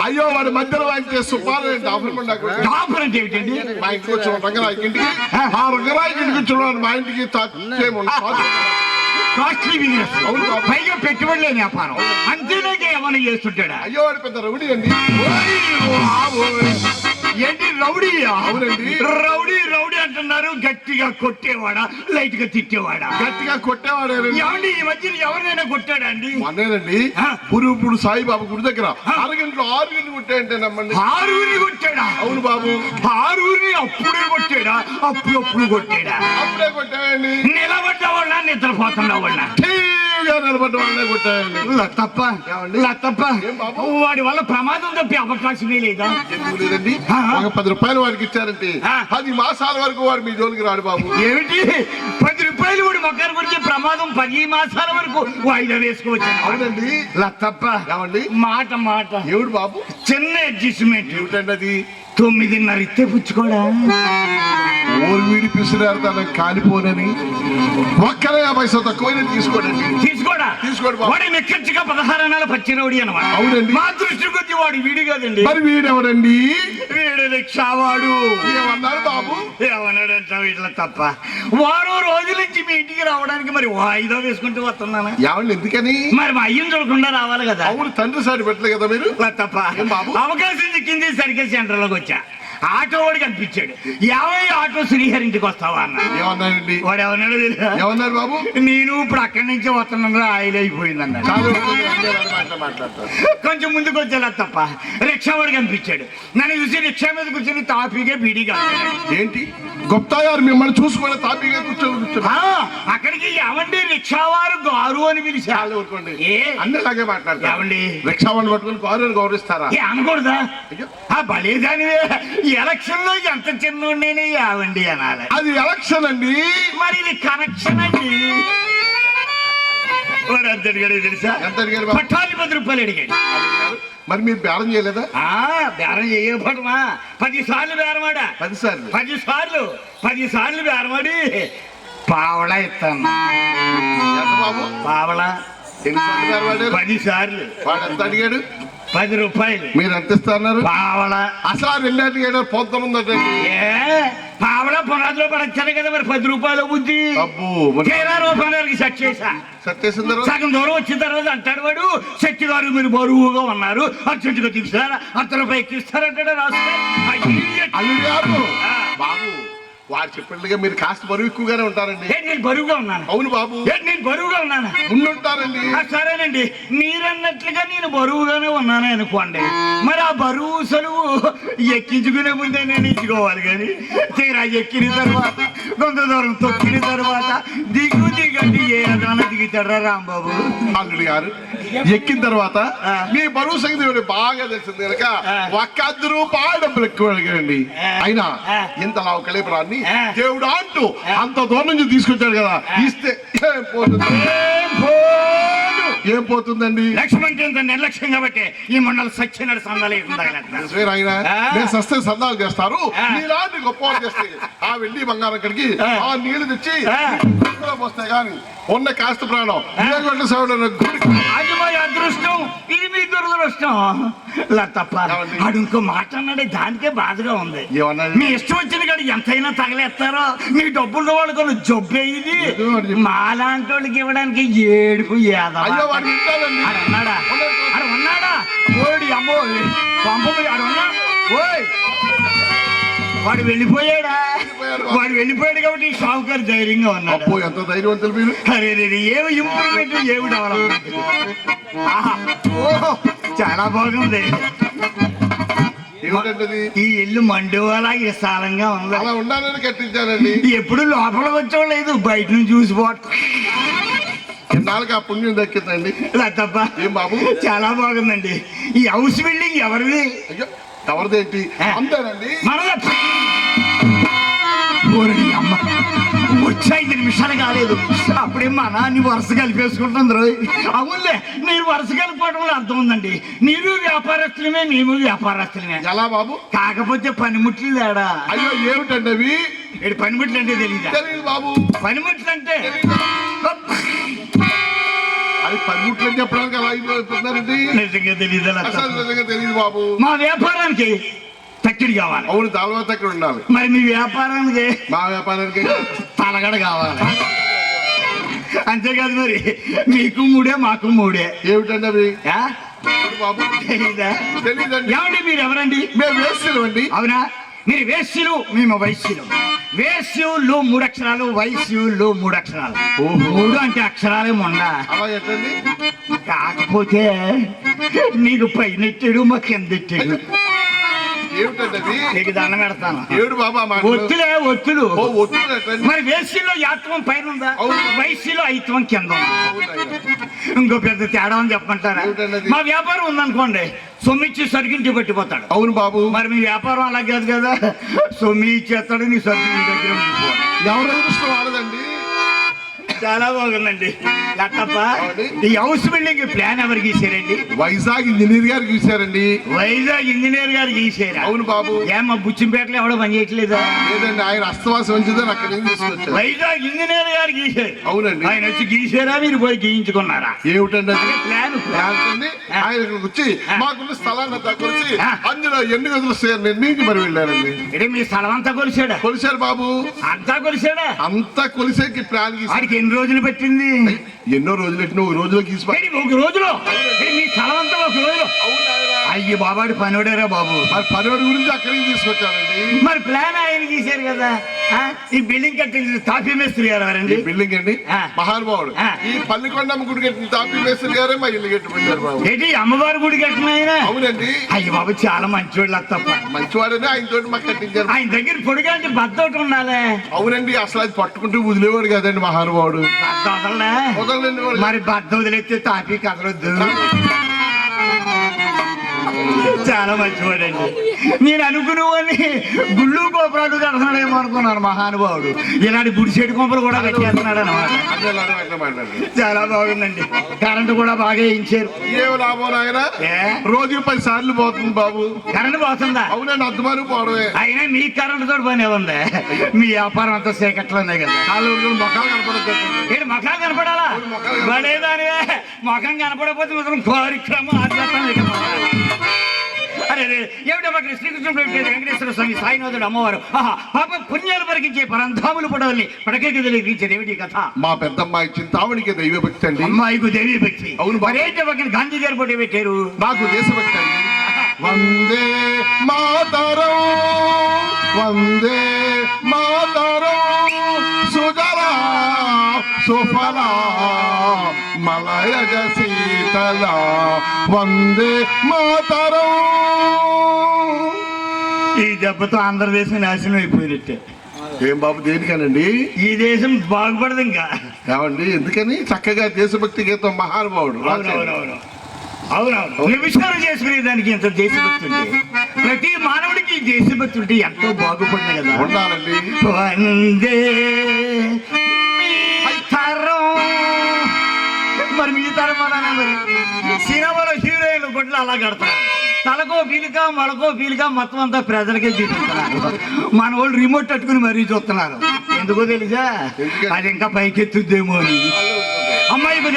అయ్యో వాడి మధ్యలో అంటే ఏమిటండి మా ఇంటికి వచ్చిన రంగరాయకి ఇంటికి ఆ. రంగరాయకి ఇంటికి వచ్చిన మా ఇంటికి కాస్ట్లీ బిజినెస్. పైగా పెట్టుబడి లేని వ్యాపారం. అంతేనాక ఏమైనా చేస్తుంటాడా? అయ్యో వాడి పెద్ద రౌడీ అండి. ఏంటి రౌడీయా? అవునండి. రౌడీ రౌడీ అంటున్నారు. గట్టిగా కొట్టేవాడా? లైట్గా తిట్టేవాడా? గట్టిగా కొట్టేవాడేనండి ఏమండి ఈ మధ్యన ఎవరినైనా కొట్టాడా అండి మొన్నేనండి. ఆ. పురుపుడు సాయిబాబా గుడి దగ్గర అరగంటలో ఆరు గంటలు కొట్టాయంటే నమ్మండి. ఆరుగురిని కొట్టాడా? అవును బాబు. ఆరుగురిని అప్పుడే కొట్టాడా? అప్పుడు అప్పుడు కొట్టాడా? అప్పుడే కొట్టాయండి నిలబడ్డ వాళ్ళ నిద్రపోతున్న వాళ్ళ. నిలబడ్డ వాళ్ళే కొట్టాయండి? వాడి వల్ల ప్రమాదం తప్పి అవకాశమే లేదా? ఎందుకు లేదండి? ఆ. ఒక పది రూపాయలు వాడికి ఇచ్చారంటే. పది మాసాల వరకు వాడు మీ జోలికి రాడు బాబు. ఏమిటి? పది రూపాయలు వాడి మొక్కను గురించి ప్రమాదం పది మాసాల వరకు వాయిదా వేసుకోవచ్చు అవునండి. లతప్ప. ఏమండి? మాట మాట. ఏమిడు బాబు? చిన్న అడ్జస్ట్మెంట్. ఏమిటండి అది? తొమ్మిదిన్నర ఇస్తే పుచ్చుకోడా? ఓరు వీడి పిసినారు తన కాలిపోనని ఒక్కరే యాభై శాతం తక్కువైనా తీసుకోడండి తీసుకోడా. తీసుకోడు. వాడి నెక్కచ్చిగా పదహారు అనాల పచ్చిరవుడి అనమాట అవునండి. మా దృష్టి కొద్ది వాడు వీడి కాదండి. మరి వీడెవరండి? వీడు రిక్షావాడు. ఏమన్నారు బాబు? ఏమన్నాడంటావు ఇట్లా తప్ప. వారం రోజుల నుంచి మీ ఇంటికి రావడానికి మరి వాయిదా వేసుకుంటూ వస్తున్నానా? ఏమండి ఎందుకని? మరి మా అయ్యని చూడకుండా రావాలి కదా. అవును తండ్రి పెట్టలే కదా మీరు? తప్ప? అవకాశం చిక్కింది సర్కస్ సెంటర్లోకి వచ్చా. ఆటో వాడు కనిపించాడు. యాభై ఆటో శ్రీహరి ఇంటికి వస్తావా అన్న? ఏమన్నారండి వాడు తెలుసా? ఏమన్నారు బాబు? నేను ఇప్పుడు అక్కడి నుంచి వస్తున్నాను ఆయిల్ అయిపోయింది అన్నాడు. కాదు మాట్లా మాట్లాడతారు కొంచెం ముందుకు వచ్చేలా తప్ప. రిక్షా వాడు కనిపించాడు. నన్ను చూసి రిక్షా మీద కూర్చొని తాపీగా బీడీగా ఏంటి? గుప్తా గారు మిమ్మల్ని చూసుకుని తాపీగా కూర్చొని అక్కడికి ఏమండి? రిక్షా వారు గారు అని పిలిచా చాలు ఊరుకోండి. అలాగే మాట్లాడతారు ఏమండి? రిక్షా వాళ్ళు పట్టుకుని కారు గౌరవిస్తారా? ఏ అనకూడదా? బలేదానివే ఎలక్షన్లో ఎంత చిన్నోడేనే యావండి అనాలి. అది ఎలక్షన్ అండి. మరి ఇది కనెక్షన్ అండి. వాడు ఎంత అడిగాడు తెలుసా? ఎంత అడిగారు బాబు? పట్టాలి పది రూపాయలు అడిగాడు. మరి మీరు బేరం చేయలేదా? ఆ బేరం చేయబడమా పది సార్లు బేరమాడా పది సార్లు. పది సార్లు. పది సార్లు బేరమాడి పావలా ఇస్తాను ఎంత బాబు? పావలా. ఎన్నిసార్లు బేరం ఆడారు? పది సార్లు. వాడు ఎంత అడిగాడు? పది రూపాయలు. మీరు ఎంత ఇస్తున్నారు పావలా. అసలు ఆ రెండు అడిగాడు పొద్దున ఉందటండి ఏ? పావలా పునాదిలో పడచ్చాను కదా మరి పది రూపాయలు బుద్ధి. తీరా రూపాయలకి సెట్ తర్వాత? సగం దూరం వచ్చిన తర్వాత అంటాడు వాడు శక్తి గారు మీరు బరువుగా ఉన్నారు అర్జెంటుగా తీస్తారా? అంత రూపాయి ఎక్కిస్తారంటాడు ఆ. బాబు వాడు చెప్పినట్టుగా మీరు కాస్త బరువు ఎక్కువగానే ఉంటారండి ఏ, నేను బరువుగా ఉన్నాను అవును బాబు ఏ, నేను బరువుగా ఉన్నాను ఉండుంటారండి ఆ, సరేనండి మీరన్నట్లుగా నేను బరువుగానే ఉన్నాను అనుకోండి మరి ఆ బరువు సలువు ఎక్కించుకునే ముందే నేను ఇచ్చుకోవాలి కానీ తీరా ఎక్కిన తర్వాత కొంత దూరం తొక్కిన తర్వాత దిగు దిగండి ఏ అదన దిగుతారా రాంబాబు అల్లుడు గారు ఎక్కిన తర్వాత ఆ. మీ బరువు సంగతి బాగా తెలిసింది కనుక ఆ. ఒక్క అర్ధ రూపాయలు డబ్బులు ఎక్కువ అడిగారండి. అయినా ఆ. ఇంత లావు కలిపరాన్ని ఆ. దేవుడు అంటూ అంత దూరం నుంచి తీసుకొచ్చాడు కదా. ఇస్తే ఏం పోతుంది? ఏం పోతుందండి? లక్ష్మణ్ కింద నిర్లక్ష్యం కాబట్టి ఈ మండల. నేను సస్తే సందాలు చేస్తారు. నీలాంటి గొప్ప చేస్తే ఆ వెండి బంగారం ఇక్కడికి ఆ. నీళ్ళు తెచ్చి పోస్తే గాని ఉన్న కాస్త ప్రాణం. గుడికి మా అదృష్టం? ఇది మీ దురదృష్టం? ఇలా తప్ప ఏమండి? ఆడు ఇంకో మాట అన్నాడే దానికే బాధగా ఉంది? మీ ఇష్టం వచ్చిన కాడ ఎంతైనా తగలేస్తారో. మీ డబ్బున్న వాళ్ళకి జబ్బే ఇది ఏదో వాడు చెప్పి- మాలాంటి వాళ్ళకి ఇవ్వడానికి ఏడుపు ఆడు ఉన్నాడా? ఆడు ఉన్నాడా? ఓడి అమ్మో పంప ఆడు ఉన్నా? ఓయ్ వాడు వెళ్ళిపోయాడా. వాడు. వెళ్ళిపోయాడు కాబట్టి ఈ షావుకారు ధైర్యంగా ఉన్నాడు. ఎంత అరే రే, ఏమి ఇంప్రూవ్మెంట్ ఏమి డెవలప్మెంట్ చాలా బాగుంది? ఈ ఇల్లు మండువాలా విశాలంగా ఉంది. అలా ఉండాలని కట్టించానండి ఎప్పుడు లోపల వచ్చోలేదు బయట నుంచి చూసిపోవటం నాలుగు ఆ పుణ్యం దక్కిందండి. తప్ప ఏం బాబు? చాలా బాగుందండి. ఈ హౌస్ బిల్డింగ్ ఎవరిది? ఎవరిదేంటి. అంతేనండి. మనదే ఓరి అమ్మ. వచ్చి ఐదు నిమిషాలు కాలేదు. అప్పుడే మా నాన్ని వరుస కలిపేసుకుంటుంది రోయ్ అవునులే మీరు వరుస కలిపడంలో అర్థం ఉందండి. మీరు వ్యాపారస్తులమే మేము వ్యాపారస్తులమే. ఎలా బాబు? కాకపోతే పనిముట్లు లేడా? అయ్యో ఏమిటండి అవి? ఇక్కడ పనిముట్లు అంటే తెలియదు బాబు. పనిముట్లు అంటే? అది పనిముట్లు అని చెప్పడానికి అలా అయిపోతున్నారండి. నిజంగా అసలు నిజంగా తెలియదు బాబు. మా వ్యాపారానికి తక్కిడి కావాలి. అవును తర్వాత అక్కడ ఉండాలి. మరి మీ వ్యాపారానికి? మా వ్యాపారానికి? తలగడ కావాలి. అంతేకాదు మరి మీకు మూడే మాకు మూడే. ఏమిటండి అవి? బాబు? తెలీదా? ఏమండి మీరు ఎవరండి మేము వేస్తున్నామండి అవునా? మీరు వేశ్యులు మేము వైశ్యులు. వేశ్యులు మూడు అక్షరాలు వైశ్యులు మూడు అక్షరాలు. మూడు అంటే అక్షరాలే మొండ కాకపోతే నీకు పైన ఎట్టాడు మా కింద ఎట్టాడు ఏమిటండి అది నీకు దండం పెడతాను. ఏడు బాబా మాట ఒత్తులే ఒత్తులు. ఓ ఒత్తులు ఎట్టండి మరి వేశ్యలో యాత్వం పైన ఉందా? ఐత్వం కింద. ఇంకో పెద్ద తేడా అని ఏమిటన్నది? మా వ్యాపారం ఉందనుకోండి సొమ్మిచ్చి సరికింటి పట్టిపోతాడు. అవును బాబు. మరి మీ వ్యాపారం అలా కాదు కదా? సొమ్మి ఇచ్చేస్తాడు నీ సరుకు నీ దగ్గర. ఎవరు అదృష్టం వాడదండి చాలా బాగుందండి. లట్టప్ప అవునండి. ఈ హౌస్ బిల్డింగ్ ప్లాన్ ఎవరు గీసారండి వైజాగ్ ఇంజనీర్ గారు చూశారండి వైజాగ్ ఇంజనీర్ గారు గీసారా అవును బాబు. ఏమా బుచ్చింపేటలో ఎవడో పని చేయట్లేదా? లేదండి ఆయన అస్తవాసం ఉంచిందని అక్కడి తీసుకొచ్చారు వైజాగ్ ఇంజనీర్ గారు గీసారు అవునండి. ఆయన వచ్చి గీసారా మీరు పోయి గీయించుకున్నారా? ఏమిటండి ప్లాన్ ప్లాన్. ఆయన వచ్చి మాకున్న స్థలాన్ని తక్కువచ్చి ఆ. అందులో ఎన్ని గదులు నిర్ణయించి మరి వెళ్ళారండి మీ స్థలం అంతా కొలిసాడా కొలిశారు బాబు. అంతా కొలిసాడా అంతా కొలిసేకి ప్లాన్ గీసి వాడికి ఎన్ని రోజులు పెట్టింది. ఎన్నో రోజులు ఎట్టిన ఒక రోజులో ఏంటి, ఒక రోజులో? మీ స్థలం అంతా ఒక రోజులో? అవును నాయనా. అయ్యి బాబాడి పనివాడేరా బాబు. మరి పనివాడి గురించి అక్కడికి తీసుకొచ్చారండి. మరి ప్లాన్ ఆయన గీశారు కదా? ఈ బిల్డింగ్ కట్టింది తాపీ మేస్త్రి గారు ఈ ఎవరండి బిల్డింగ్ అండి. మహానుభావుడు. ఈ పల్లికొండమ్మ గుడి కట్టిన తాపి మేస్త్రి గారే మా ఇల్లు కట్టుకుంటారు బాబు. ఏంటి అమ్మవారి గుడి కట్టిన ఆయన? అవునండి. అయ్యి బాబు చాలా మంచివాళ్ళు తప్ప మంచివాడని ఆయన తోటి మాకు కట్టించారు. ఆయన దగ్గర పొడిగా అంటే బద్ద ఒకటి ఉండాలి. అవునండి అసలు అది పట్టుకుంటూ వదిలేవాడు కదండి మహానుభావుడు. వదలనే. మరి బద్ద వదిలేస్తే తాపీ కదలొద్దు చాలా మంచివాడండి. నేను అనుకునేవాడిని గుళ్ళు గోపురాలు కడుతున్నాడేమో అనుకున్నాను మహానుభావుడు. ఇలాంటి గుడిసెడు కొంపలు కూడా కట్టేస్తున్నాడు అనమాట. చాలా బాగుందండి. కరెంటు కూడా బాగా వేయించారు. ఏం లాభం రోజు పది సార్లు పోతుంది బాబు. కరెంటు పోతుందా? అవునండి అద్దమాను పోవడమే. అయినా మీ కరెంటు తోటి పని ఉంది. మీ వ్యాపారం అంతా చీకట్లోనే కదా. మొఖాలు కనపడద్దు ఏంటి మొఖాలు కనపడాలా. బలేదానివే మొఖం కనపడకపోతే మాత్రం కార్యక్రమం ఆధ్యాత్మం. అరే శ్రీకృష్ణుడు వెంకటేశ్వర స్వామి సాయినాథుడు అమ్మవారు. పాప పుణ్యాలు పరికించే పరంధాములు పడవల్ని పడకే గదిలో వీచేది ఏమిటి కథ. మా పెద్దమ్మాయి చింతామణికి దైవభక్తి అండి. అమ్మాయికు దేవి భక్తి. అవును. మరేంటి పక్కన గాంధీ గారు పోటీ పెట్టారు. నాకు దేశభక్తి అండి. వందే మాతరం వందే మాతరం సుజల సుఫల మలయజ శీతల వందే మాతరం. ఈ దెబ్బతో ఆంధ్రదేశం నాశనం అయిపోయినట్టే. ఏం బాబు దేనికనండి? ఈ దేశం బాగుపడదు ఇంకా. ఏమండి ఎందుకని? చక్కగా దేశభక్తి గీతం మహానుభావుడు. అవునవునవును అవునవును నిర్విచారం చేసుకునే దానికి ఎంత దేశభక్తి ఉంటే ప్రతి మానవుడికి దేశభక్తి ఉంటే ఎంతో బాగుపడిన కదా. ఉండాలండి. వందే మరి మీ సినిమాలో హీరోయిన్లు గుడ్లు అలా కడతారు. తలకో పీలిక మొలకో పీలిక మొత్తం అంతా ప్రజలకే చూపిస్తున్నారు. మన వాళ్ళు రిమోట్ పట్టుకుని మరీ చూస్తున్నారు. ఎందుకో తెలుసా? అది ఇంకా పైకెత్తుద్దేమో అని. అమ్మాయికు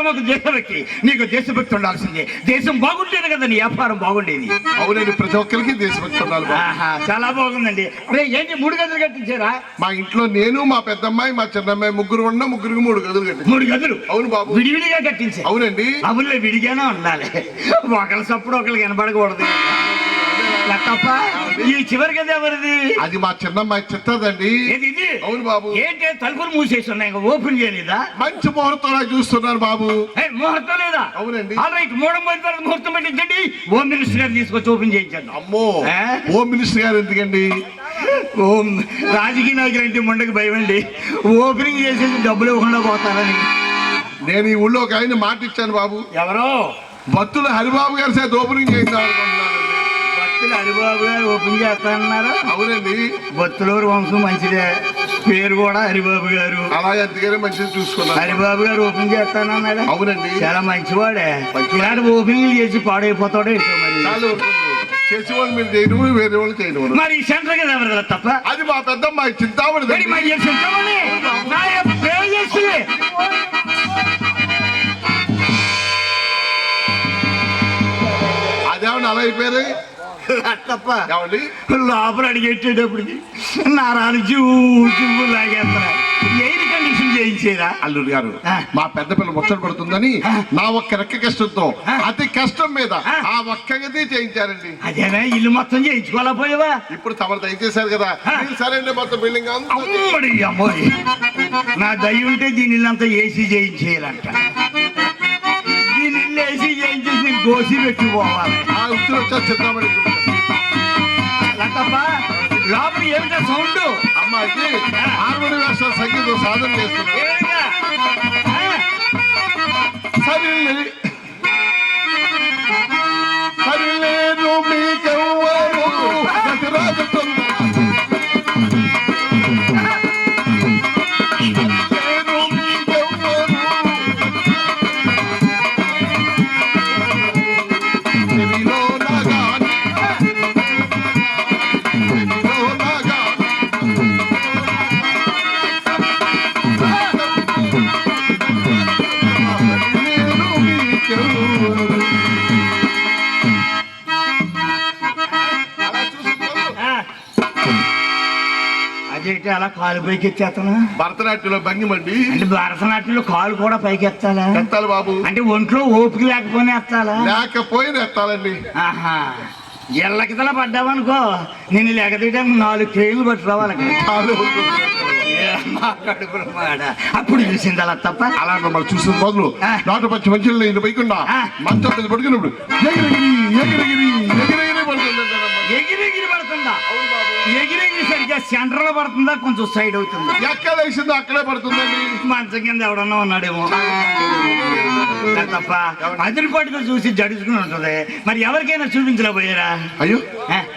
అమ్మకు దేశభక్తి నీకు దేశభక్తి ఉండాల్సిందే. దేశం బాగుంటేనే కదా నీ వ్యాపారం బాగుండేది. అవునండి ప్రతి ఒక్కరికి దేశభక్తి ఉండాలి. ఆహా, చాలా బాగుందండి. అరే ఏంటి మూడు గదులు కట్టించారా? మా ఇంట్లో నేను మా పెద్దమ్మాయి మా చిన్నమ్మాయి ముగ్గురు ఉన్న ముగ్గురికి మూడు గదులు కట్టి మూడు గదులు? అవును బాబు. విడివిడిగా కట్టించారు. అవునండి. అవునులే విడిగానే ఉండాలి. ఒకరి సప్పుడు ఒకరికి వినపడకూడదు లక్కప్ప ఈ చివరి గది ఎవరిది? అది మా చిన్నమ్మాయి చిత్తదండి. ఏది ఇది? అవును బాబు. ఏంటి? తలుపులు మూసేసి ఉన్నాయి ఇంకా ఓపెన్ చేయలేదా? మంచి ముహూర్తంలా చూస్తున్నారు బాబు. ఏ, ముహూర్తం లేదా? అవునండి. ఆల్ రైట్ మూడు మూడు తర్వాత ముహూర్తం పెట్టించండి. హోమ్ మినిస్టర్ గారు తీసుకొచ్చి ఓపెన్ చేయించండి. అమ్మో? హోమ్ మినిస్టర్ గారు ఎందుకండి? ఓం రాజకీయ నాయకులు అంటే ముండకి భయం అండి. ఓపెనింగ్ చేసేసి డబ్బులు ఇవ్వకుండా పోతారని. నేను ఈ ఊళ్ళో ఒక ఆయన మాట ఇచ్చాను బాబు. ఎవరో? భక్తులు హరిబాబు గారి చేత ఓపెనింగ్ చేద్దాం ఇలా హరిబాబు గారు ఓపెన్ చేస్తానన్నారు. అవునండి. బొత్తులూరు వంశం మంచిదే. పేరు కూడా హరిబాబు గారు. అలాగే అందుకనే మంచిది చూసుకున్నాను. హరిబాబు గారు ఓపెన్ చేస్తానన్నాడు అవునండి. చాలా మంచివాడే. ఇలాంటి ఓపెనింగ్ చేసి పాడైపోతాడో ఏంటో మరి. చాలు చేసి వాళ్ళు మీరు వేరే వాళ్ళు చేయను మరి సెంటర్ కదా ఎవరు కదా తప్ప? అది మా పెద్దమ్మాయి చింతామణి మరి నా యొక్క పేరు చేసి అదేమన్నా అలా అయిపోయారు? తప్ప లోపల అడిగేటప్పటికి నారాలు జూ జువ్వు లాగేస్తున్నాయి ఎయిర్ కండిషన్ చేయించేరా అల్లుడు గారు. మా పెద్ద పిల్ల ముచ్చట పడుతుందని. నా ఒక్క రెక్క కష్టంతో. అతి కష్టం మీద ఆ. ఒక్క గది చేయించారండి. అదేనా? ఇల్లు మొత్తం చేయించుకోలేకపోయావా ఇప్పుడు తమరు దయచేశారు కదా. సరైన మొత్తం బిల్డింగ్ అంతా అమ్మడి అమ్మోయ్. నా దయ ఉంటే దీని ఇల్లంతా ఏసీ చేయించేయాలంట. దీని ఇల్లు ఏసీ చేయించేసి నేను గోసి పెట్టి పోవాలి ఆ ఉత్తరం వచ్చా చింతామణి లతప్ప లోపల ఏమిటా సౌండ్? అమ్మాయికి హార్మోని వేషాల సంగీతం సాధన చేస్తున్నారు ఏమిటా? ఆ? సరిల్లి కాలు పైకి ఎత్తేస్తానా భరతనాట్యంలో భంగిమండి. అంటే భరతనాట్యంలో కాలు కూడా పైకి ఎత్తాలా ఎత్తాలి బాబు. అంటే ఒంట్లో ఓపిక లేకపోయినా ఎత్తాలా? లేకపోయినా ఎత్తాలండి. ఆహా. ఎల్లకితల పడ్డావనుకో నేను లెగదీయడానికి నాలుగు ట్రైన్లు పట్టి రావాలి. అప్పుడు చూసింది అలా తప్ప? అలా మమ్మల్ని చూసిన మొదలు. ఆ. నాటు పచ్చి పోయకుండా ఆ. మంచం పడుకున్నప్పుడు ఎగిరెగిరి ఎగిరెగిరి అమ్మ. ఎగిరెగిరి పడుతుందా? ఎగిరెగిరి సరిగ్గా సెంటర్లో పడుతుందా? కొంచెం సైడ్ అవుతుందా? ఎక్కడ వేసిందో అక్కడే పడుతుందండి. మంచం కింద ఎవడన్నా ఉన్నాడేమో. తప్ప అదిరిపాటుగా చూసి జడుచుకుని ఉంటది. మరి ఎవరికైనా చూపించలేకపోయారా? అయ్యో.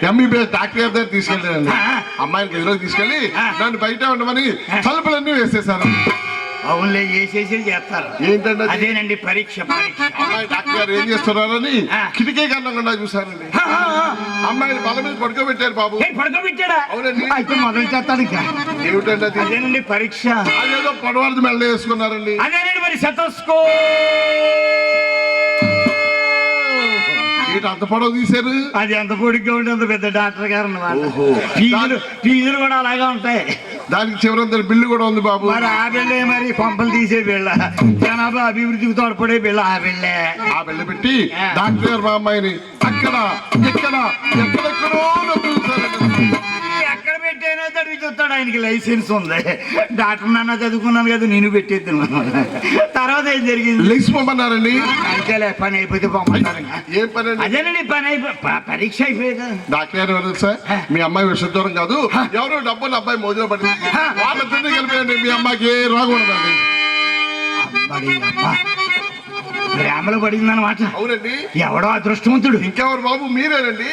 ఎంబీబీఎస్ డాక్టర్ గారి దగ్గర తీసుకెళ్ళానండి. ఆ. అమ్మాయిని గదిలో తీసుకెళ్ళి ఆ. నన్ను బయట ఉండమని తలుపులన్నీ వేసేసారు అవునులే చేసేసి చేస్తారు. అది? అదేనండి పరీక్ష పరీక్ష. అమ్మాయి డాక్టర్ గారు ఏం చేస్తున్నారని. కిటికీ హా, హా. అమ్మాయిని బల మీద పడుకోబెట్టారు బాబు. పడుకోబెట్టాడా? అవునండి. అయితే మొదలు చేస్తాడు ఇంకా. అది? అదేనండి పరీక్ష. అదేదో పొడవారిది మెల్ల వేసుకున్నారండి. అదేనండి మరి శతస్కో ఏంటి అంత పొడవు తీశారు? అది ఎంత పొడిగ్గా ఉంటే అంత పెద్ద డాక్టర్ గారు అన్నమాట. ఫీజులు ఫీజులు కూడా అలాగే ఉంటాయి. దానికి చివరందరి బిల్లు కూడా ఉంది బాబు మరి ఆ బిళ్ళే మరి పంపలు తీసే బిళ్ళ జనాభా అభివృద్ధికి తోడ్పడే బిళ్ళ ఆ బిళ్ళే ఆ బిల్లు పెట్టి. డాక్టర్ గారు మా అమ్మాయిని అక్కడ ఇక్కడ ఎక్కడెక్కడో. ఎక్కడ పెట్టైనా తడివి చూస్తాడు? ఆయనకి లైసెన్స్ ఉంది. డాక్టర్ నాన్న చదువుకున్నాను కదా నేను పెట్టేద్దాను తర్వాత ఏం జరిగింది? లేచిపోమన్నారండి అంతేలే పని అయిపోతే. ఏం పని అండి? అదేనండి పని అయిపో పరీక్ష అయిపోయేదా? డాక్టర్ గారు ఎవరు సార్ మీ అమ్మాయి విషయం దూరం కాదు. ఎవరో డబ్బులు అబ్బాయి మోజులో పడింది వాళ్ళిద్దరినీ కలిపేయండి మీ అమ్మాయికి ఏ రోగం ఉండదండి. ప్రేమలో పడిందన్నమాట. అవునండి. ఎవడో అదృష్టవంతుడు. ఇంకెవరు బాబు? మీరేనండి.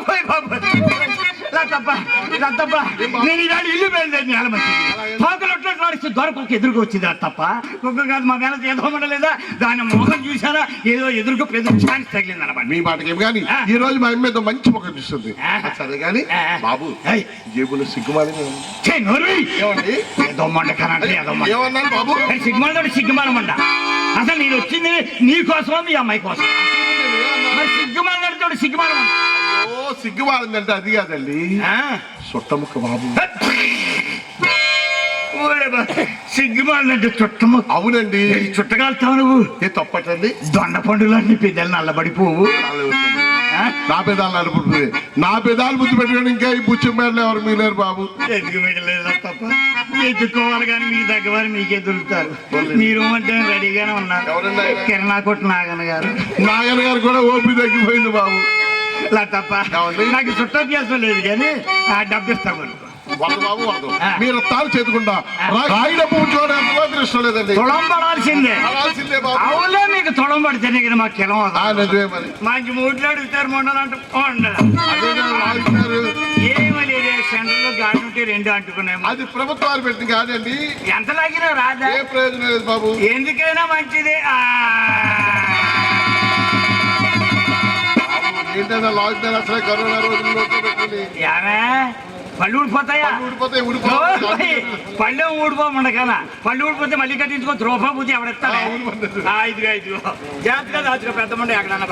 బాబోయ్ బాబోయ్. నేను ఇల్లు నేల దొరకొక ఎదురుకు వచ్చింది తప్ప. కుక్క కాదు మా మేన ఏదోమడలేదా దాని మొహం చూసారా ఏదో ఎదురుకు పెద్ద ఛాన్స్ తగిలింది అనమాట మీ మాటకేం కానీ. ఈ రోజు మా ఏదో మంచి ముఖం చూస్తుంది. సరే కానీ. బాబు. జేబులో సిగ్గుమాలి ఏదో ఏదో ఏమన్నాను బాబు? సిగ్గుమాలమంట అసలు నేను వచ్చింది నీ కోసమా మీ అమ్మాయి కోసం మరి సిగ్గుమాలతో సిగ్గుమాలమంట ఓ అది కాదండి. సొట్టముక్క బాబు. సిగ్గుమాలంటే చుట్టము అవునండి. చుట్టగలుగుతావు నువ్వు? ఏ తప్పటండి? దొండ పండులన్నీ పెద్దలు నల్లబడిపోవు? నా పెదాలు నడుపుతుంది నా పెదాలు బుద్ధి పెట్టుకుని ఇంకా ఈ బుచ్చి మేడలు ఎవరు మీలేరు బాబు? ఎందుకు మిగలేదు తప్ప? ఎత్తుకోవాలి కానీ మీ దగ్గర మీకే దొరుకుతారు. మీరు అంటే రెడీగానే ఉన్నారు ఎవరండి ఆయన? కిరణా కొట్టు నాగన్న గారు. నాగన్ గారు కూడా ఓపి తగ్గిపోయింది బాబు. తప్ప? నాకు చుట్టాభ్యాసం లేదు కానీ ఆ డబ్బు ఇస్తా కొనుక్కో వరదు బాబు. మీరు తాను చేతుకుండా రాయి డబ్బు లేదండి. బాబు. అవులే మీకు తులం పడితేనే కదా మాకు కిలం ఆ, నిజమే మరి. మంచి మూట్లు అడుగుతారు మొండలంటే ఉండదు అదే కదా రాజుగారు. ఏమీ లేదే సెంటర్లో గాడి ఉంటే రెండు అంటుకున్నాము అది ప్రభుత్వాలు కాదండి. ఎంత లాగినా రాదా? ఏ ప్రయోజనం లేదు బాబు. ఎందుకైనా మంచిది. ఏంటన్నా లాక్డౌన్ అసలే కరోనా రోజుల్లో పెట్టుకుని. ఏమే? పళ్ళు ఊడిపోతాయా? పళ్ళు ఊడిపోతే ఓయ్, ఊడిపోతే పళ్ళెం ఊడిపోమండకనా పళ్ళు ఊడిపోతే మళ్ళీ కట్టించుకో ద్రోపా బుద్ధి ఎవడెత్తాడే ఇదిగో ఇదిగో. జాగ్రత్తగా దాచుకో పెద్ద మండి ఎక్కడన్నా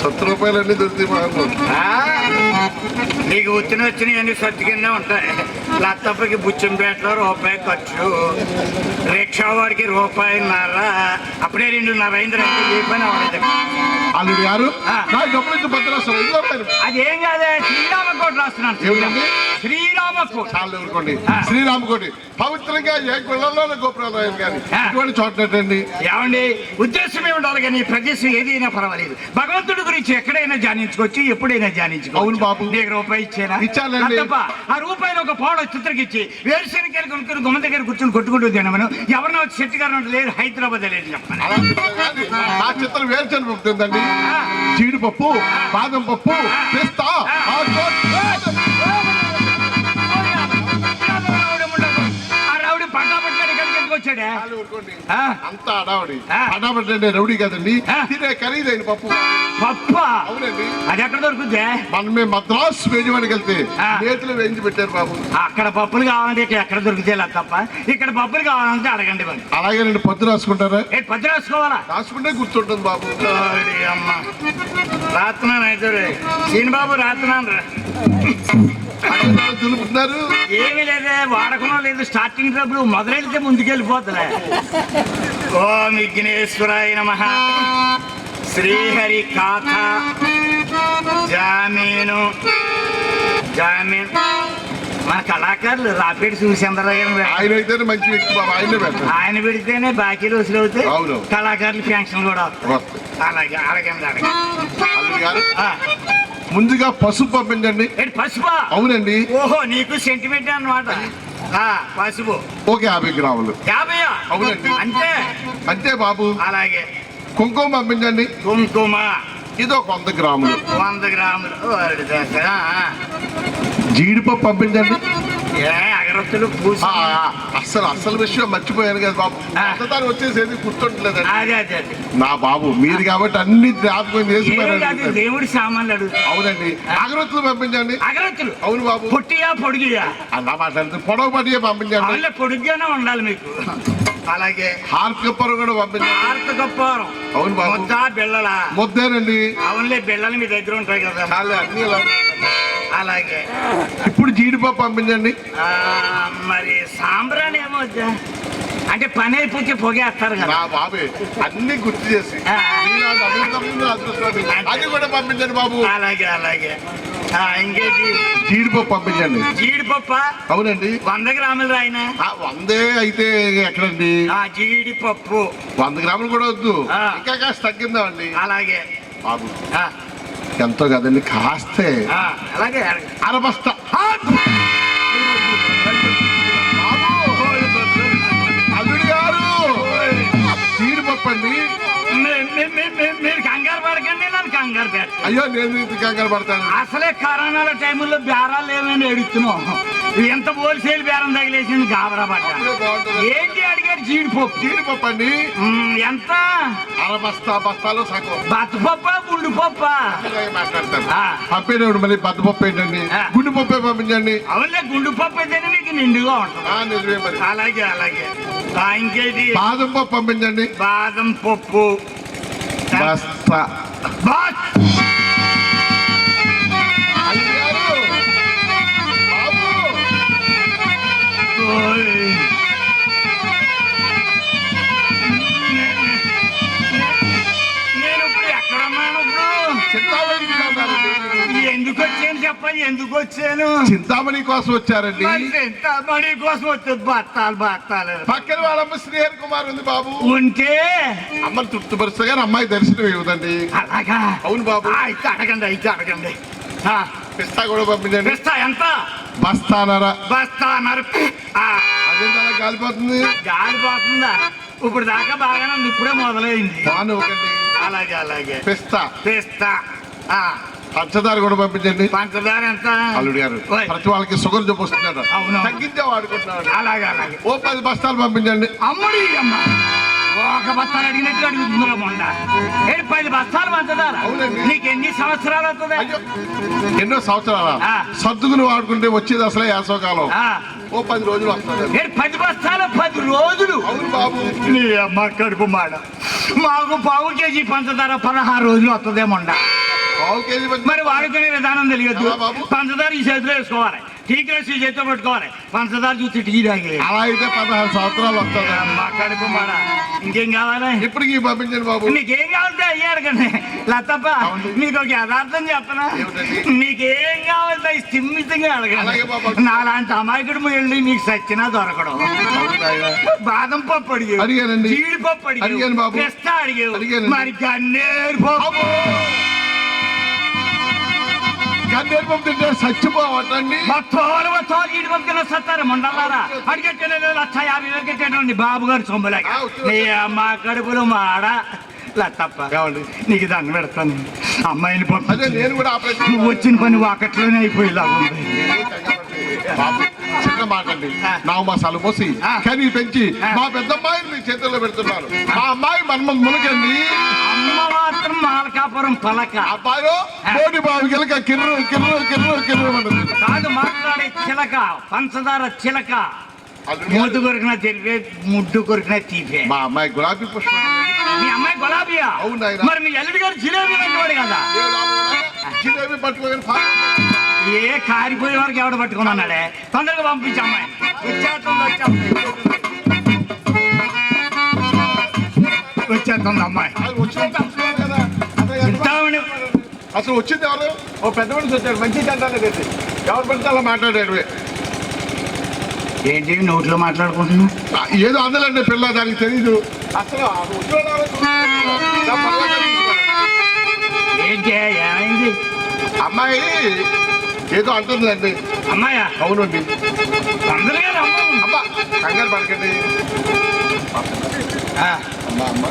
సత్తు రూపాయలు అన్ని దొరుకుతాయి నీకు వచ్చిన వచ్చినవి అన్ని సత్తు కింద ఉంటాయి. లత్తప్పకి బుచ్చంపేటలో రూపాయి ఖర్చు. రిక్షా వాడికి రూపాయిన్నర అప్పుడే రెండున్నర అయిందంటే ఏ పని అవ్వలేదు. అల్లుడు గారు. నాకు డబ్బులు రాస్తారు మీరు. అదేం కాదే శ్రీరామకోట రాస్తున్నాను ఏమిటండి? శ్రీరామకోట చాలు ఊరుకోండి ఆ. శ్రీరామకోటి పవిత్రంగా ఏ గుళ్ళలో గోపురాలు ఆయన కానీ. ఇటువంటి చోటండి ఏమండి ఉద్దేశం ఏమి ఉండాలి కానీ ప్రదేశం ఏదైనా పర్వాలేదు భగవంతుడి గురించి ఎక్కడైనా ధ్యానించుకోవచ్చు ఎప్పుడైనా ధ్యానించుకోవచ్చు అవును బాబు. నీకు రూపాయి ఇచ్చేనా ఇచ్చానండి. ఆ రూపాయలు ఒక పాడు చిత్రకి ఇచ్చి వేరుశనగలు కొనుక్కుని గుమ్మ దగ్గర కూర్చొని కొట్టుకుంటూ తినమను ఎవరినో చెట్టు గారు లేదు హైదరాబాద్ లేదు కానీ ఆ చిత్రం వేరుచని పంపుతుందండి ఆ. జీడిపప్పు బాదం పప్పు పిస్తా ఆ, అంతా అడావడి. అడావడి రౌడీ కదండి. తినే ఖరీదైన పప్పు. పప్ప? అవునండి. అది ఎక్కడ దొరుకుద్దే? మనమే మద్రాస్ వేజవాడికి వెళ్తే ఆ. నేతులు వేయించి పెట్టారు బాబు. అక్కడ పప్పులు కావాలంటే ఇక్కడ ఎక్కడ దొరికితే లేదు తప్ప? ఇక్కడ పప్పులు కావాలంటే అడగండి మరి. అలాగే నేను పొద్దు రాసుకుంటారా? ఏ పది రాసుకోవాలా? రాసుకుంటే గుర్తుంటుంది బాబు. అమ్మ. రాత్నాను అయితే సీనిబాబు రాత్నాను రా. దులుపుతున్నారు ఏమీ లేదే వాడకం లేదు. స్టార్టింగ్ డబ్బులు మొదలెడితే ముందుకెళ్ళిపోతుందిలే ఓ విఘ్నేశ్వరాయ నమ. శ్రీహరి కాథ. జామీను. జామీన్. మన కళాకారులు రాపేటి చూసేందరూ ఆయన అయితేనే మంచి వ్యక్తి బాబు ఆయనే ఆయన పెడితేనే బాకీలు వసూలు అవుతాయి. అవును. కళాకారులు పెన్షన్ కూడా వస్తాయి. వస్తాయి. అలాగే ముందుగా పసుపు పంపించండి ఏంటి పసుపా? అవునండి. ఓహో నీకు సెంటిమెంట్ అన్నమాట. ఆ, పసుపు. ఒక యాభై గ్రాములు. యాభై అవునండి. అంతే? అంతే బాబు. అలాగే. కుంకుమ పంపించండి. కుంకుమ. ఇది ఒక వంద గ్రాములు. వంద గ్రాములు. జీడిపప్పు పంపించండి. ఏ అగరత్తులు అస్సలు అస్సలు విషయం మర్చిపోయాను కదా బాబు. అంతదాన్ని వచ్చేసేది అదే నా బాబు మీరు కాబట్టి అన్ని జ్ఞాపకం చేసిపోయారు దేవుడి సామాన్లు అవునండి. అగరత్తులు పంపించండి. అగరత్తులు? అవును బాబు. పొట్టియా పొడిగియా? అలా మాట్లాడితే పొడవు పట్టియే పంపించండి. పొడిగానే ఉండాలి మీకు. అలాగే హార్ట్ కప్పర్ కూడా పంపించండి. భారత గొప్పవరం అవును బాబు. ముద్ద బిళ్ళల? ముద్దేనండి. అవునులే బిళ్ళలు మీ దగ్గర ఉంటాయి కదా. అన్ని. అలాగే. ఇప్పుడు జీడిపప్పు పంపించండి. ఆ, మరి సాంబ్రాణి ఏమో వద్దా? అంటే పని అయిపోతే పొగేస్తారు కదా. నా బాబే అన్ని గుర్తు చేసి. ఆ. అది కూడా పంపించండి బాబు. అలాగే అలాగే. ఆ, ఇంకేంటి జీడిపప్పు పంపించండి. జీడిపప్ప? అవునండి. వంద గ్రాములు రాయన? ఆ, వందే అయితే ఎక్కడండి? ఆ జీడిపప్పు. వంద గ్రాములు కూడా వద్దు. ఆ. ఇంకా కాస్త తగ్గిందామండి అలాగే. బాబు. ఆ, ఎంతో కదండి కాస్తే అలాగే. అరబస్త అల్లుడు గారు మీరు కంగారు పడకండి నన్ను కంగారు పెట్ట అయ్యో నేను కంగారు పడతాను. అసలే కరోనాల టైంలో బేరాలు ఏమైనా ఎడుతున్నాం ఎంత హోల్సేల్ బేరం తగిలేసింది గాబరా పడ్డా ఏంటి అడిగారు జీడిపప్పు. జీడిపప్పు అండి? ఎంత? అరబస్తా బస్తాలో సగం. బత్తపప్ప గుండుపప్ప? మాట్లాడతాను. ఆ. మళ్ళీ బద్దపప్పు ఏంటండి? ఆ. గుండు పప్పే పంపించండి. అవునులే గుండుపప్పు అయితేనే మీకు నిండుగా ఉంటుంది. ఆ, నిజమే మరి. అలాగే అలాగే. ఆ, ఇంకేంటి? బాదం పప్పు పంపించండి. బాదం పప్పు. బస్తా. బాత్ అల్లుడు గారు! బాబు! ఓయ్. ఎందుకు వచ్చాను చెప్పండి ఎందుకు వచ్చాను చింతామణి కోసం వచ్చారండి. మడి కోసం వచ్చే బత్తాలు బత్తాలు. పక్కన వాళ్ళమ్మ శ్రీహరి కుమార్ ఉంది బాబు. ఉంటే? అమ్మని తృప్తిపరుస్తగా అమ్మాయి దర్శనం ఇవ్వదండి. అలాగా? అవును బాబు. అయితే అడగండి అయితే అడగండి. పిస్తా కూడా పంపించండి. పిస్తా ఎంత? బస్తానరా బస్తా అన్నారు ఆ, అదేంటి అలా కాలిపోతుంది గాలిపోతుందా? ఇప్పుడు దాకా బాగానే ఇప్పుడే మొదలైంది. అలాగే అలాగే. పిస్తా. పిస్తా. ఆ, పంచదార కూడా పంపించండి. పంచదార ఎంత? అల్లుడు గారు. ప్రతి వాళ్ళకి షుగర్ చూపిస్తున్నారు అవును. తగ్గించే వాడుకుంటున్నాడు అలాగే అలాగే. ఓ పది బస్తాలు పంపించండి. అమ్మడి అమ్మ. ఒక బస్తాలు అడిగినట్టు అడుగుతుందిరా మొండ. ఏడు పది బస్తాలు పంచదార. నీకు ఎన్ని సంవత్సరాలు అవుతుంది? ఎన్నో సంవత్సరాల. సర్దుకుని వాడుకుంటే వచ్చేది అసలే యాసవకాలం ఓ పది రోజులు వస్తుంది ఏడు పది బస్తాలు పది రోజులు. అవును బాబు. నీ అమ్మ కడుపు మాడ. మాకు పావు కేజీ పంచదార పదహారు రోజులు పంచదార. మరి వాడుకునే విధానం తెలియదు? పంచదార ఈ చేతిలో వేసుకోవాలి. టీ గ్లాస్ ఈ చేతిలో పెట్టుకోవాలి. పంచదార చూసి టీ తాగి అలా అయితే పదహారు సంవత్సరాలు వస్తుంది అమ్మ కడుపు మాడ. ఇంకేం కావాలి? ఇప్పటికి పంపించండి బాబు. నీకేం కావాలంటే అయ్యాడు కానీ లతప్ప. నీకు ఒక యథార్థం చెప్పనా? నీకేం కావాలంటే అవి స్థిమితంగా అడగండి. బాబు. నాలాంటి అమాయకుడు వెళ్ళి నీకు సచ్చినా దొరకడం. బాదం పప్పు అడిగావు. అడిగానండి. జీడిపప్పు అడిగాను అడిగాను బాబు. అడిగానండి. మరి గన్నేరు పప్పు. సత్తారు మండలారా అడిగట్టే లక్ష యాభై వేలు కట్టేటండి బాబు గారు నీ అమ్మ కడుపులో మాడ. నీకు దండం పెడతాను. అమ్మాయిని నువ్వు వచ్చిన పని వాకట్లోనే అయిపోయేలా ఉంది. చిన్న మాట అండి. నావు మసాలు పోసి ఆ. కనీ పెంచి. మా పెద్ద అమ్మాయిని మీ చేతుల్లో పెడుతున్నారు. మా అమ్మాయి మన్మ మునకండి అమ్మ మాత్రం మాలకాపురం పలక. అబ్బాయి కోడి బాబు గిలక కిర్రు కిర్రు కిర్రు కిర్రు కాదు మాట్లాడే చిలక పంచదార చిలక. గారు, కొరికిన తెలిపే ముడ్డు కొరికిన తీపే. మా అమ్మాయి గులాబీ పుష్పం. మీ అమ్మాయి గులాబీయా? అవును. మరి మీ ఎల్లుడి గారు జిలేబీ కదా? జిలేబీ పట్టుకోగానే ఫా- ఏ కారిపోయే వరకు ఎవడ పట్టుకున్నాడే తొందరగా పంపించి అమ్మాయి వచ్చేస్తుంది వచ్చేస్తుంది. వచ్చేస్తుంది అసలు వచ్చింది ఎవరు? ఓ పెద్ద మనిషి వచ్చాడు మంచి తెచ్చి ఎవరు పడితే అలా మాట్లాడాడు. ఏంటి నోట్లో మాట్లాడుకుంటున్నావు? ఆ, ఏదో అందలండి పిల్ల దానికి తెలీదు. అసలు. ఏంటి ఏమైంది? అమ్మాయి ఏదో అంటుందండి. అమ్మాయా? అవునండి. కంగారు పడకండి. అమ్మా అమ్మ.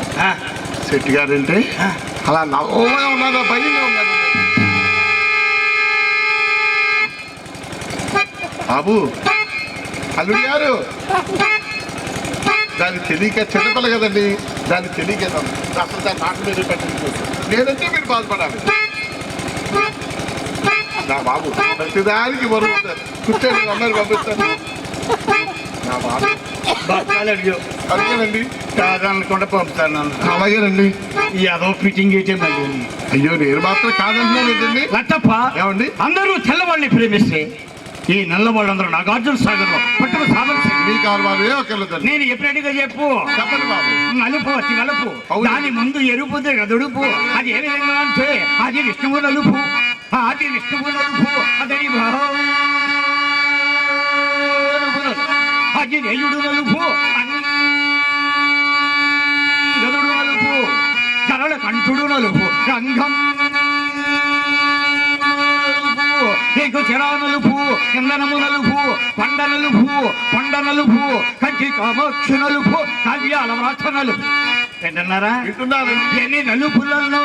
శెట్టి గారంటే ఆ. అలా నవ్వుగా భయంగా ఉన్నాడు. బాబు అల్లుడు గారు. దాన్ని తెలియక చిన్నపిల్ల కదండి. దాన్ని తెలియక అసలు దాని మాట మీద పట్టించు నేనంటే మీరు బాధపడాలి. నా బాబు. ప్రతిదానికి బరువు. కూర్చోండి అమ్మాయిని పంపిస్తాను. నా బాబు. అడిగానండి. కాదనకుండా పంపుతాను. అలాగేనండి. ఈ అదో ఫిట్టింగ్ మళ్ళీ. అయ్యో నేను మాత్రం కాదంటున్నాను ఏంటండి? లట్టప్ప ఏమండి? అందరూ తెల్లవాళ్ళని ప్రేమిస్తే ఈ నల్లవాళ్ళందరూ నాగార్జున సాగర్లో పట్టుకు మీ కారు ఏ ఒక్కర్లేదండి నేను ఎప్పుడైనా చెప్పు. చెప్పండి బాబు. నలుపు అతి నలుపు. దాని ముందు ఎరుపు గదుడుపు అది ఏ విధంగా అంటే అది విష్ణువు నలుపు. అది విష్ణువు నలుపు అదని భావం అది నెయ్యుడు నలుపు గదుడు నలుపు కరళ కంఠుడు నలుపు రంగం నీకు చిరా నలుపు ఇంధనము నలుపు పండ నలుపు పండ నలుపు కంచి కామాక్షి నలుపు కావ్యాల వ్రాత నలుపు ఎన్ని నలుపులలో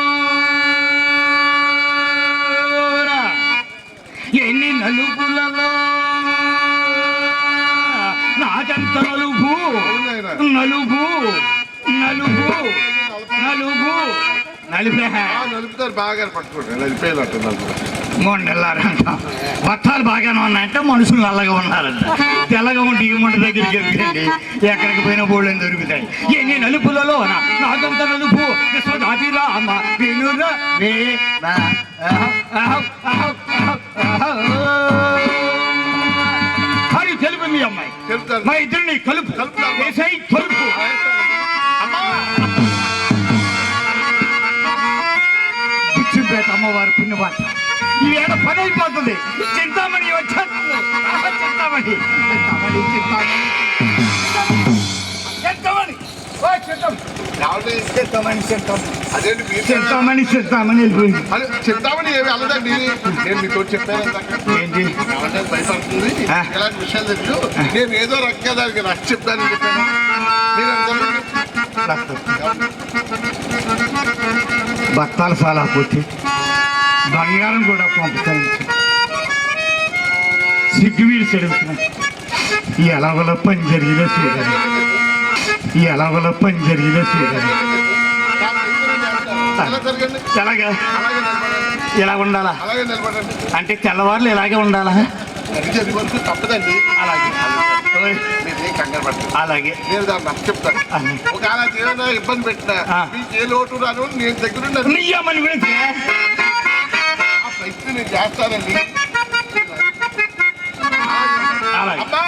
ఎన్ని నలుపులలో నాజంత నలుపు. నలుపు నలుపు నలుపు నలుపుతారు బాగా పట్టుకోండి. నలిపేయాలంట నలుపు. మొండెళ్ళారంట బత్తాలు బాగానే ఉన్నాయంటే మనుషులు నల్లగా ఉన్నారంట. తెల్లగా ఉంటే ఈ ముండ దగ్గరికి ఎదుగుతండి ఎక్కడికి పోయిన బోళ్ళని దొరుకుతాయి? ఎన్ని నలుపులలో నాకంత నలుపు. వినుర తెలుపు మీ అమ్మాయి. మా ఇద్దరిని కలుపు. కలుపుతాం. వేసాయి అమ్మవారు పుణ్యపాత్ర ఈ ఏడ పని అయిపోతుంది చింతామణి. వచ్చేస్తుంది చింతామణి. చింతామణి. చింతామణి చింతామణి చింతామణి వెళ్ళిపోయింది. చెప్తామని ఏమి అల్లదండి? నేను మీతో చెప్పాను. ఏంటి? భయపడుతుంది. ఇలాంటి విషయాలు తెలుసు. నేను ఏదో రకంగా దానికి నచ్చ చెప్తానని చెప్పాను. మీరు చాలా పోతే బంగారం కూడా పంపుతాయి సిగ్గువీడు చెడుగుతున్నాయి ఎలాగోలా పని జరిగినా చూడాలి ఎలాగోలా పని జరిగినా చూడాలి ఎలా నిలబడండి ఎలా ఉండాలా? అంటే తెల్లవారులు ఇలాగే ఉండాలా? తప్పదండి అలాగే. నేను దాన్ని చెప్తాను. ఒకవేళ ఇబ్బంది పెట్టినా. మీకు ఏ లోటు రాను నేను దగ్గరుండి ప్రయత్నం నేను చేస్తానండి అమ్మా.